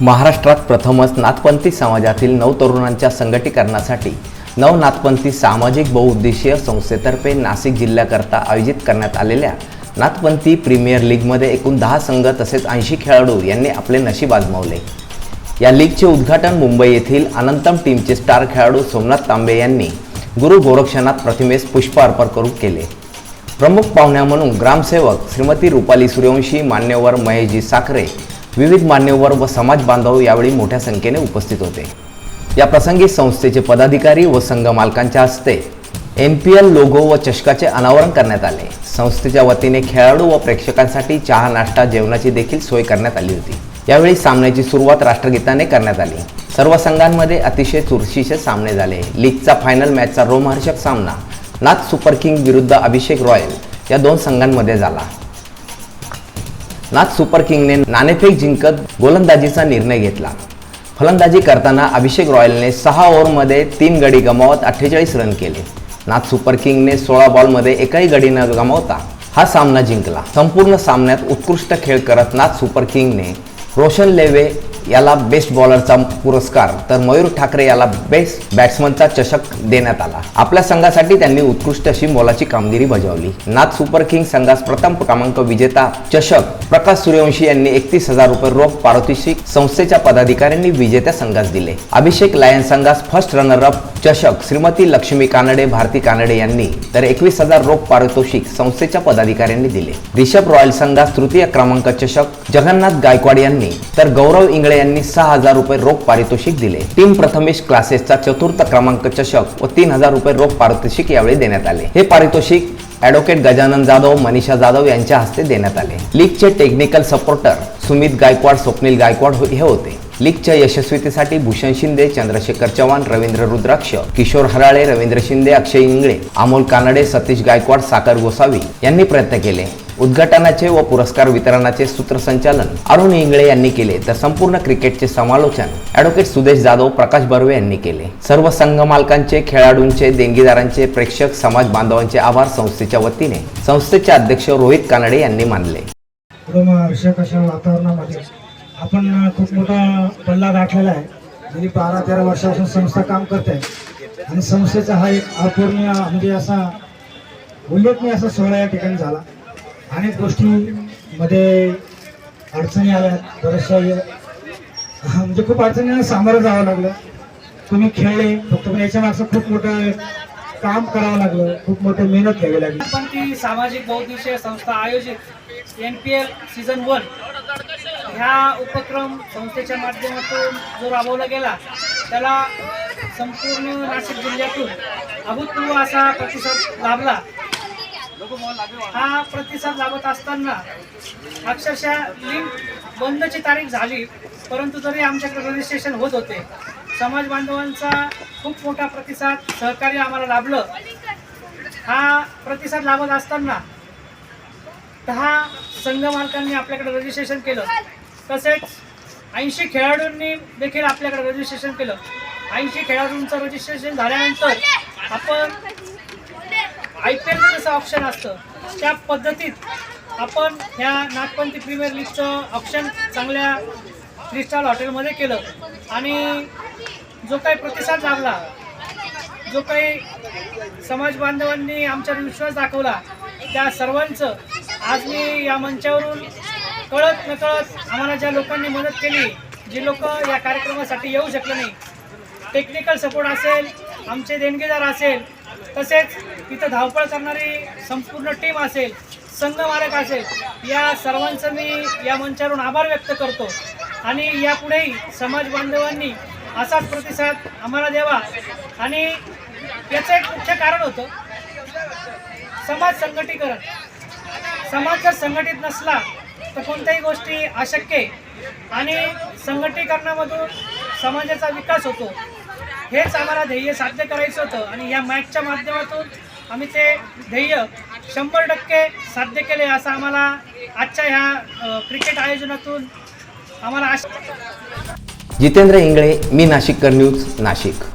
महाराष्ट्रात प्रथमच नाथपंथी समाजातील नऊ तरुणांच्या संघटीकरणासाठी नव नाथपंथी सामाजिक बहुउद्देशीय संस्थेतर्फे नाशिक जिल्ह्याकरता आयोजित करण्यात आलेल्या नाथपंथी प्रीमियर लीगमध्ये एकूण दहा संघ तसेच ऐंशी खेळाडू यांनी आपले नशीब आजमावले. या लीगचे उद्घाटन मुंबई येथील अनंतम टीमचे स्टार खेळाडू सोमनाथ तांबे यांनी गुरु गोरक्षनाथ प्रतिमेस पुष्प अर्पण करून केले. प्रमुख पाहुण्या म्हणून ग्रामसेवक श्रीमती रुपाली सूर्यवंशी मान्यवर महेशजी साखरे विविध मान्यवर व समाज बांधव यावेळी मोठ्या संख्येने उपस्थित होते. या प्रसंगी संस्थेचे पदाधिकारी व संघ मालकांच्या हस्ते एन पी एल लोगो व चषकाचे अनावरण करण्यात आले. संस्थेच्या वतीने खेळाडू व प्रेक्षकांसाठी चहा नाश्ता जेवणाची देखील सोय करण्यात आली होती. यावेळी सामन्याची सुरुवात राष्ट्रगीताने करण्यात आली. सर्व संघांमध्ये अतिशय चुरशीचे सामने झाले. लीगचा फायनल मॅचचा रोमहर्षक सामना नाथ सुपर किंग विरुद्ध अभिषेक रॉयल या दोन संघांमध्ये झाला. नाथ सुपर किंगने नाणेफेक जिंकत गोलंदाजीचा निर्णय घेतला. फलंदाजी करताना अभिषेक रॉयलने सहा ओव्हरमध्ये तीन गडी गमावत अठ्ठेचाळीस रन केले. नाथ सुपर किंगने सोळा बॉलमध्ये एकही गडी न गमावता हा सामना जिंकला. संपूर्ण सामन्यात उत्कृष्ट खेळ करत नाथ सुपर किंगने रोशन लेवे याला बेस्ट बॉलरचा पुरस्कार. तर मयूर ठाकरे याला बेस्ट बॅट्समनचा चषक देण्यात आला. आपल्या संघासाठी त्यांनी उत्कृष्ट अशी मोलाची कामगिरी बजावली. नाथ सुपर किंग संघास प्रथम क्रमांक विजेता चषक प्रकाश सूर्यवंशी यांनी एकतीस हजार रुपये रोख पारितोषिक संस्थेच्या पदाधिकाऱ्यांनी विजेत्या संघास दिले. अभिषेक लायन संघास फर्स्ट रनर अप चषक श्रीमती लक्ष्मी कानडे भारती कानडे यांनी तर एकवीस हजार रोख पारितोषिक संस्थेच्या पदाधिकाऱ्यांनी दिले. रिषभ रॉयल संघास तृतीय क्रमांक चषक जगन्नाथ गायकवाड यांनी तर गौरव इंगळे यांनी सहा हजार रुपये रोख पारितोषिक दिले. टीम प्रथमेश क्लासेसचा चतुर्थ क्रमांक चषक व तीन हजार रुपये रोख पारितोषिक यावेळी देण्यात आले. हे पारितोषिक ॲडव्होकेट गजानन जाधव मनीषा जाधव यांच्या हस्ते देण्यात आले. लीगचे टेक्निकल सपोर्टर सुमित गायकवाड स्वप्नील गायकवाड हे होते. लीगच्या यशस्वीतेसाठी भूषण शिंदे चंद्रशेखर चव्हाण रवींद्र रुद्राक्ष किशोर हराळे रवींद्र शिंदे अक्षय इंगळे अमोल कानडे सतीश गायकवाड साकर गोसावी यांनी प्रयत्न केले. उद्घाटनाचे व पुरस्कार वितरणाचे सूत्रसंचालन अरुण इंगळे यांनी केले तर संपूर्ण क्रिकेटचे समालोचन ॲडव्होकेट सुदेश जाधव प्रकाश बर्वे यांनी केले. सर्व संघ मालकांचे खेळाडूंचे देणगीदारांचे प्रेक्षक समाज बांधवांचे आभार संस्थेच्या वतीने. संस्थेचे अध्यक्ष रोहित कानडे यांनी मानले. रोमहर्षक अशा वातावरणामध्ये आपण खूप मोठा पल्ला गाठलेला आहे. गेली बारा तेरा वर्षापासून संस्था काम करते आणि संस्थेचा हा एक अपूर्णीय म्हणजे असा उल्लेखनीय असा सोहळा या ठिकाणी झाला. अनेक गोष्टीमध्ये अडचणी आल्या. बऱ्याचशा या- म्हणजे खूप अडचणींना सामोरं जावं लागलं. तुम्ही खेळले. फक्त पण याच्या मागचं खूप मोठं काम करावं लागलं. खूप मोठी मेहनत घ्यावी लागली. पण ती सामाजिक बहुद्देशीय संस्था आयोजित N P L season one ह्या उपक्रम संस्थेच्या माध्यमातून जो राबवला गेला त्याला संपूर्ण नाशिक जिल्ह्यातून अभूतपूर्व असा प्रतिसाद लाभला. हा प्रतिसाद लागत असताना अक्षरशः लिंक बंदची तारीख झाली परंतु तरी आमच्याकडे रजिस्ट्रेशन होत होते. समाज बांधवांचा खूप मोठा प्रतिसाद सहकार्य आम्हाला लाभलं. हा प्रतिसाद लाभत असताना दहा संघ मालकांनी आपल्याकडे रजिस्ट्रेशन केलं. तसेच ऐंशी खेळाडूंनी देखील आपल्याकडे रजिस्ट्रेशन केलं. ऐंशी खेळाडूंचं रजिस्ट्रेशन झाल्यानंतर आपण असं ऑप्शन असतं. त्या पद्धतीत आपण ह्या नागपंथी प्रीमियर लीगचं ऑप्शन चांगल्या थ्री स्टार हॉटेलमध्ये केलं. आणि जो काही प्रतिसाद लाभला जो काही समाज बांधवांनी आमच्यावर विश्वास दाखवला त्या सर्वांचं आज मी या मंचावरून कळत नकळत आम्हाला ज्या लोकांनी मदत केली जी लोक या कार्यक्रमासाठी येऊ शकले नाही टेक्निकल सपोर्ट असेल आमचे देणगीदार असेल तसेच तिथं धावपळ करणारी संपूर्ण टीम असेल संघमारक असेल या सर्वांचं मी या मंचावरून आभार व्यक्त करतो. आणि यापुढेही समाज बांधवांनी असाच प्रतिसाद आम्हाला द्यावा. आणि याचं एक मुख्य कारण होतं समाज संघटीकरण. समाज जर संघटित नसला तर कोणत्याही गोष्टी अशक्य आहे. आणि संघटीकरणामधून समाजाचा विकास होतो. हेच आम्हाला ध्येय साध्य करायचं होतं आणि या मॅचच्या माध्यमातून आम्ही ते ध्येय शंभर टक्के साध्य केले असं आम्हाला आजच्या ह्या क्रिकेट आयोजनातून आम्हाला आश जितेंद्र इंगळे मी नाशिककर न्यूज नाशिक.